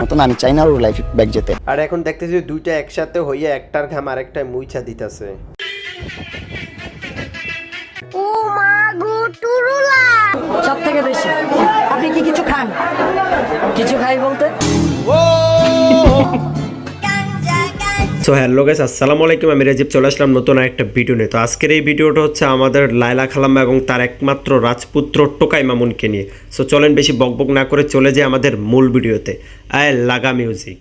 মতন আমি চাই না ওর লাইফ ব্যাক যেতে। আর এখন দেখতেছি দুইটা একসাথে হইয়া একটার ঘাম আরেকটায় মুইছা দিতেছে। ও মা গো টুরুলা! সব থেকে বেশি আপনি কি কিছু খান? কিছু খাই বলতে? গাঞ্জা সো হ্যালো গাইস আসসালামু আলাইকুম। আমি রাজীব চলে আসলাম নতুন একটা ভিডিও নিয়ে। তো আজকের এই ভিডিওটা হচ্ছে আমাদের লাইলা খালাম্মা এবং তার একমাত্র রাজপুত্র টোকাই মামুনকে নিয়ে। সো চলেন বেশি বকবক না করে চলে যাই আমাদের মূল ভিডিওতে আয় লাগা মিউজিক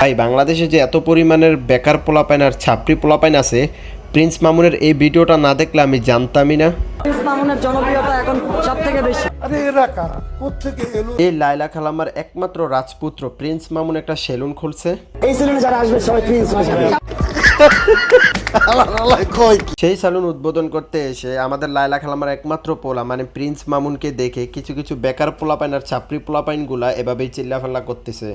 ভাই বাংলাদেশে যে এত পরিমাণের বেকার পোলাপাইন আর ছাপড়ি পোলাপাইন আছে প্রিন্স মামুনের এই ভিডিওটা না দেখলে আমি জানতামই না। মামুনের জনপ্রিয়তা এখন সব থেকে বেশি এই লাইলা খালামার একমাত্র রাজপুত্র প্রিন্স মামুন একটা সেলুন খুলছে। এই সেলুনে যারা আসবে সবাই প্রিন্স যাবে। সেই সেলুন উদ্বোধন করতে এসে আমাদের লাইলা খালাম্মার একমাত্র পোলা মানে প্রিন্স মামুনকে দেখে কিছু কিছু বেকার পোলাপাইন আর ছাপড়ি পোলাপাইনগুলা এভাবেই চিল্লাফাল্লা করতেছে।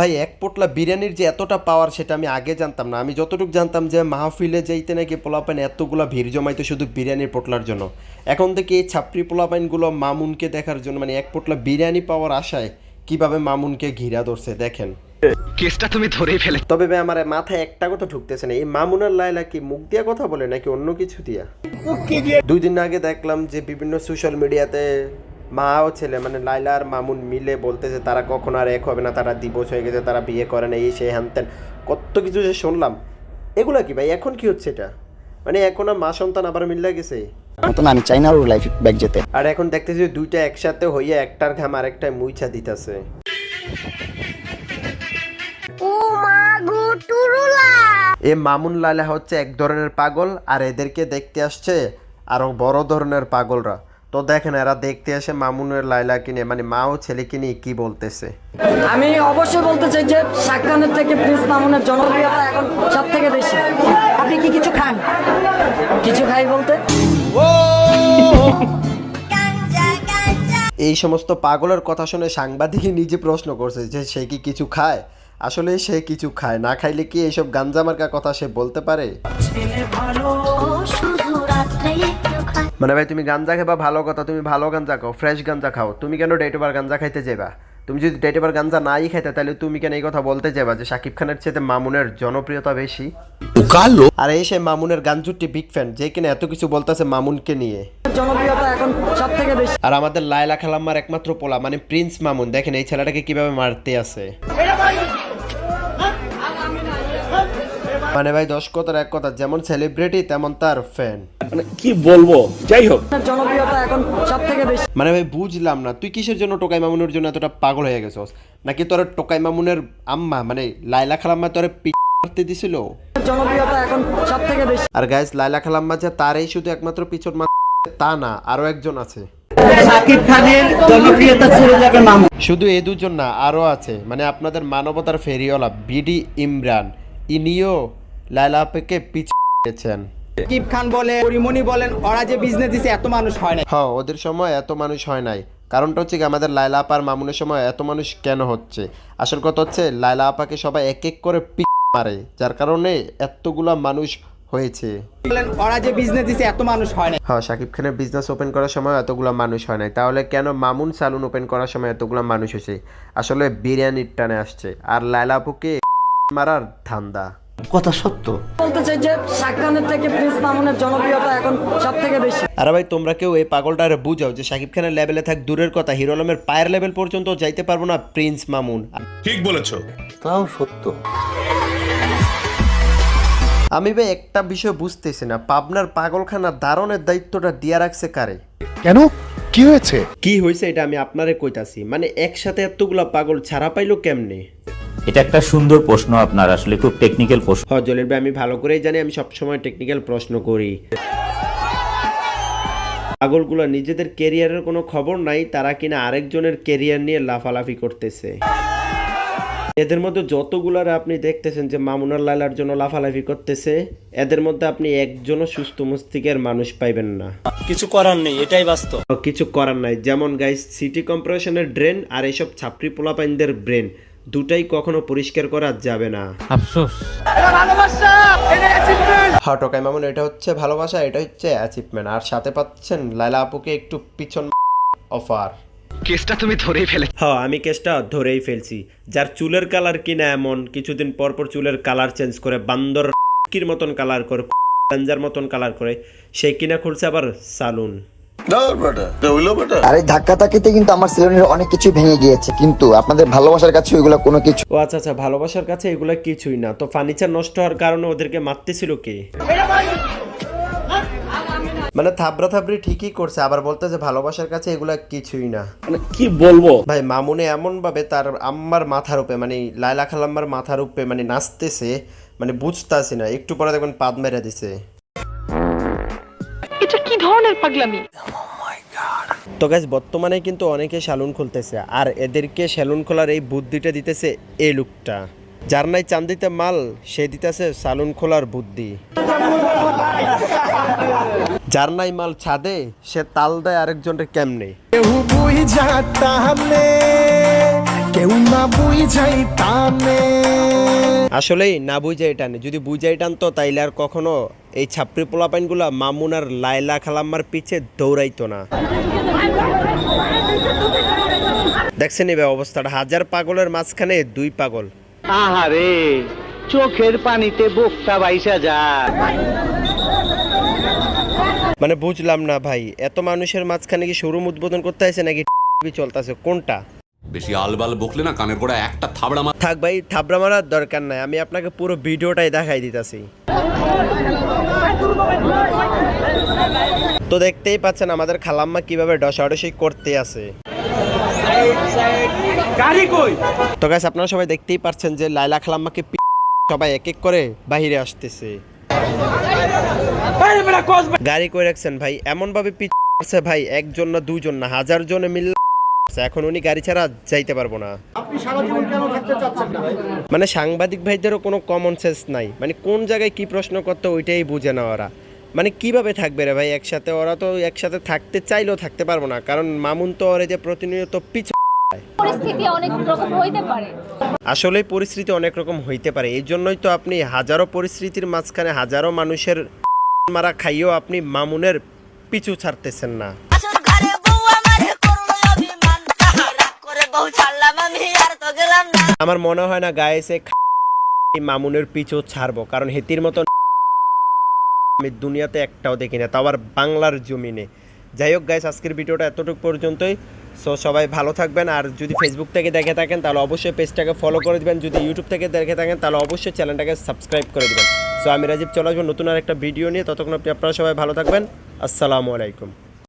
ভাই, এক পোটলা বিরিয়ানির যে এতটা পাওয়ার সেটা আমি আগে জানতাম না। আমি যতটুকু জানতাম যে মাহফিলে যাইতে নাকি পোলাপাইন এতগুলা ভিড় জমাইতো শুধু বিরিয়ানির পোটলার জন্য। এখন থেকে এই ছাপড়ি পোলাপাইনগুলো মামুনকে দেখার জন্য মানে এক পোটলা বিরিয়ানি পাওয়ার আশায় কীভাবে মামুনকে ঘিরা ধরছে দেখেন। কেসটা তুমি ধরেই ফেলে তবে ভাই আমার মাথায় একটা কথা ঢুকতেছে না এই মামুনার লাইলা কি মুখ দিয়া কথা বলে নাকি অন্য কিছু দিয়া? দুই দিন আগে দেখলাম যে বিভিন্ন সোশ্যাল মিডিয়াতে মা ও ছেলে মানে লাইলা আর মামুন মিলে বলতেছে তারা কখন আর এক হবে না তারা দিবস হয়ে গেছে তারা বিয়ে করে না এই সেই হ্যান ত্যান। কত কিছু যে শুনলাম। এগুলা কি ভাই? এখন কি হচ্ছে এটা? মানে এখন আর মা সন্তান আবার মিল্লা গেছে? মতন আমি চাই না ওর লাইফ ব্যাক যেতে। আর এখন দেখতেছি দুইটা একসাথে হইয়া একটার ঘাম আরেকটায় মুইছা দিতেছে। ও মা গো টুরুলা! এ মামুন লালা হচ্ছে এক ধরনের পাগল আর এদেরকে দেখতে আসছে আরও বড় ধরনের পাগলরা। তো দেখেন এরা দেখতে আসে মামুনের লাইলা কিনে মানে মা ও ছেলেকে নিয়ে কি বলতেছে। আমি অবশ্যই বলতে চাই যে শাক খানের থেকে প্রিন্স মামুনের জনপ্রিয়তা এখন সব থেকে বেশি। আপনি কি কিছু খান? কিছু খাই বলতে? এই সমস্ত পাগলের কথা শুনে সাংবাদিকই নিজে প্রশ্ন করছে যে সে কি কিছু খায়? আসলে সে কিছু খায় না খাইলে কি এইসব গাঞ্জা মার্কা কথা সে বলতে পারে? মানে ভাই তুমি গাঞ্জা খাবা ভালো কথা তুমি ভালো গাঞ্জা খাও ফ্রেশ গাঞ্জা খাও। তুমি কেন ডেট ওভার গাঞ্জা খাইতে যাবা তুমি যদি ডেট গাঞ্জা নাই খাইতে তাহলে তুমি কেন এই কথা বলতে যাবা যে শাকিব খানের চেয়ে মামুনের জনপ্রিয়তা বেশি? আর এই সেই মামুনের গাঞ্জুটি বিগ ফ্যান যে কিনা এত কিছু বলতেছে মামুনকে নিয়ে। জনপ্রিয়তা এখন সব থেকে বেশি। আর আমাদের লায়লা খালাম্মার একমাত্র পোলা মানে প্রিন্স মামুন। দেখেন এই ছেলেটাকে কীভাবে মারতে আছে। মানে ভাই দশ কথার এক কথা যেমন সেলিব্রিটি তেমন তার ফ্যান মানে কি বলব? যাই হোক। জনপ্রিয়তা এখন সব থেকে বেশি। মানে ভাই বুঝলাম না তুই কিসের জন্য টোকাই মামুনের জন্য এতটা পাগল হয়ে গেছস? নাকি তোর টোকাই মামুনের আম্মা মানে লাইলা খালাম্মা তোর মারতে দিছিল? জনপ্রিয়তা এখন সব থেকে বেশি। আর গাইস লাইলা খালাম্মা যে তারই শুধু একমাত্র পিছন মা তা না আরও একজন আছে। শাকিব খানের জনপ্রিয়তা ছেড়ে যাবে মামুন শুধু এই দুজন না আরও আছে। মানে আপনাদের মানবতার ফেরিওয়ালা বিডি ইমরান ইনিও লাইলা আপাকে পিছিয়েছেন কিপ খান বলে পরিমণি বলেন ওরা যে বিজনেস দিছে এত মানুষ হয় না হ ওদের সময় এত মানুষ হয় নাই। কারণটা হচ্ছে কি আমাদের লাইলা আপার মামুনের সময় এত মানুষ কেন হচ্ছে? আসল কথা হচ্ছে লাইলা আপাকে সবাই এক এক করে পি মারে যার কারণে এতগুলা মানুষ হয়েছে। ওরা যে বিজনেস দিছে এত মানুষ হয় না হ্যাঁ শাকিব খানের বিজনেস ওপেন করার সময় এতগুলো মানুষ হয় নাই। তাহলে কেন মামুন সালুন ওপেন করার সময় এতগুলো মানুষ হয়েছে? আসলে বিরিয়ানির টানে আসছে। আর লাইলা আপুকে মারার ধান্দা। বলতে চাই যে থেকে প্রিন্স মামুনের জনপ্রিয়তা এখন সব থেকে বেশি। আরে ভাই তোমরা কেউ এই পাগলটারে বুঝাও যে শাকিব খানের লেভেলে থাক দূরের কথা হিরো আলমের পায়ের লেভেল পর্যন্ত যাইতে পারব না প্রিন্স মামুন। ঠিক বলেছ। আমি ভাই একটা বিষয় বুঝতেছি না পাবনার পাগলখানা দারণের দায়িত্বটা দিয়া রাখছে কারে? কেন? কি হয়েছে? কি হয়েছে এটা আমি আপনারে কইতাছি। মানে একসাথে এতগুলা পাগল ছাড়া পাইলো কেমনে? এটা একটা সুন্দর প্রশ্ন আপনার আসলে খুব টেকনিক্যাল প্রশ্ন। হ জলির ভাই আমি ভালো করেই জানি আমি সবসময় টেকনিক্যাল প্রশ্ন করি। পাগলগুলো নিজেদের কেরিয়ারের কোনো খবর নাই তারা কিনা আরেকজনের কেরিয়ার নিয়ে লাফালাফি করতেছে। এদের মধ্যে যতগুলার আপনি দেখতেছেন যে মামুনার লালার জন্য লাফালাফি করতেছে এদের মধ্যে আপনি একজনও সুস্থ মস্তিকের মানুষ পাইবেন না। কিছু করার নেই এটাই বাস্তব। কিছু করার নাই। যেমন গাইস সিটি কর্পোরেশনের ড্রেন আর এইসব ছাপড়ি পোলাপাইনদের ব্রেন দুটাই কখনো পরিষ্কার করা যাবে না। আফসোস। টকাই মামুন এটা হচ্ছে ভালোবাসা এটা হচ্ছে অ্যাচিভমেন্ট আর সাথে পাচ্ছেন লাইলা আপুকে একটু পিছন অফার কেসটা তুমি ধরেই ফেলে হ্যাঁ আমি কেসটা ধরেই ফেলছি। যার চুলের কালার কিনা এমন কিছুদিন পর পর চুলের কালার চেঞ্জ করে বান্দর কির মতন কালার করে গাঞ্জার মতন কালার করে সেই কিনা খুলছে আবার সালুন আর এই ধাক্কা ধাক্কিতে কিন্তু আমার সেলুনের অনেক কিছু ভেঙে গিয়েছে কিন্তু আপনাদের ভালোবাসার কাছে ওইগুলো কোনো কিছু ও আচ্ছা আচ্ছা ভালোবাসার কাছে এগুলো কিছুই না। তো ফার্নিচার নষ্ট হওয়ার কারণে ওদেরকে মারতেছিল কে? মানে থাবড়া থাবড়ি ঠিকই করছে আবার বলতে যে ভালোবাসার কাছে এগুলা কিছুই না। মানে কি বলব? ভাই মামুনে এমন ভাবে তার আম্মার মাথার উপরে মানে লাইলা খালাম্মার মাথার উপরে মানে নাচতেছে মানে বুঝতেছি না। একটু পরে দেখবেন পাদ মেরে দিছে। এটা কি ধরনের পাগলামি? তো গাছ বর্তমানে কিন্তু অনেকে স্যালুন খুলতেছে আর এদেরকে স্যালুন খোলার এই বুদ্ধিটা দিতেছে এই লুকটা যার নাই চান্দিতে মাল, সে দিতেছে সালুন খোলার বুদ্ধি। যার নাই মাল ছাদে, সে তাল দেয় আরেকজনের কেমনে? কেউ না বুঝাই তানে আসলেই না বুঝাই টানে। যদি বুঝাই টানতো তাইলে আর কখনো এই ছাপড়ি পোলাপাইনগুলা মামুন আর লাইলা খালাম্মার পিছে দৌড়াইতো না। দেখছেন এবার অবস্থাটা। হাজার পাগলের মাঝখানে দুই পাগল। আহারে চোখের পানিতে বোকটা বাইসা যায় মানে বুঝলাম না ভাই এত মানুষের মাঝখানে কি শোরুম উদ্বোধন করতে আছে নাকি চলতেছে কোনটা? বেশি আলবাল বকলে না কানের গোড়া একটা থাবড়া মার থাক ভাই থাবড়া মারার দরকার নাই। আমি আপনাকে পুরো ভিডিওটাই দেখাই দিতেছি। তো দেখতেই পাচ্ছেন আমাদের খালাম্মা কীভাবে ডসাডসি করতে আছে। তো গাছ আপনারা সবাই দেখতেই পাচ্ছেন যে লাইলা খালাম্মাকে সবাই এক এক করে বাহিরে আসতেছে। গাড়ি করে রাখছেন ভাই? এমন ভাবে পিছে ভাই একজন না দুজন না হাজার জনে মিললে এখন উনি গাড়ি ছাড়া যাইতে পারব না। মানে সাংবাদিক ভাইদেরও কোনো কমন সেন্স নাই। মানে কোন জায়গায় কি প্রশ্ন করতে ওইটাই বুঝে না ওরা। মানে কীভাবে থাকবে রে ভাই একসাথে? ওরা তো একসাথে থাকতে চাইলেও থাকতে পারব না। কারণ মামুন তো ওরে যে প্রতিনিয়ত পিছু পরিস্থিতি অনেক রকম হইতে পারে। আসলেই পরিস্থিতি অনেক রকম হইতে পারে। এই জন্যই তো আপনি হাজারো পরিস্থিতির মাঝখানে হাজারো মানুষের মারা খাইয়েও আপনি মামুনের পিছু ছাড়তেছেন না। আমার মনে হয় না গায়ে সে মামুনের পিছু ছাড়বো, কারণ হেতির মতন আমি দুনিয়াতে একটাও দেখি না, তাও আবার বাংলার জমিনে। যাই হোক গাইস আজকের ভিডিওটা এতটুকু পর্যন্তই। সো সবাই ভালো থাকবেন, আর যদি ফেসবুক থেকে দেখে থাকেন, তাহলে অবশ্যই পেজটাকে ফলো করে দিবেন। যদি ইউটিউব থেকে দেখে থাকেন, তাহলে অবশ্যই চ্যানেলটাকে সাবস্ক্রাইব করে দেবেন। সো আমি রাজীব, চলে আসব নতুন আর একটা ভিডিও নিয়ে। ততক্ষণ আপনি আপনারা সবাই ভালো থাকবেন। আসসালামু আলাইকুম।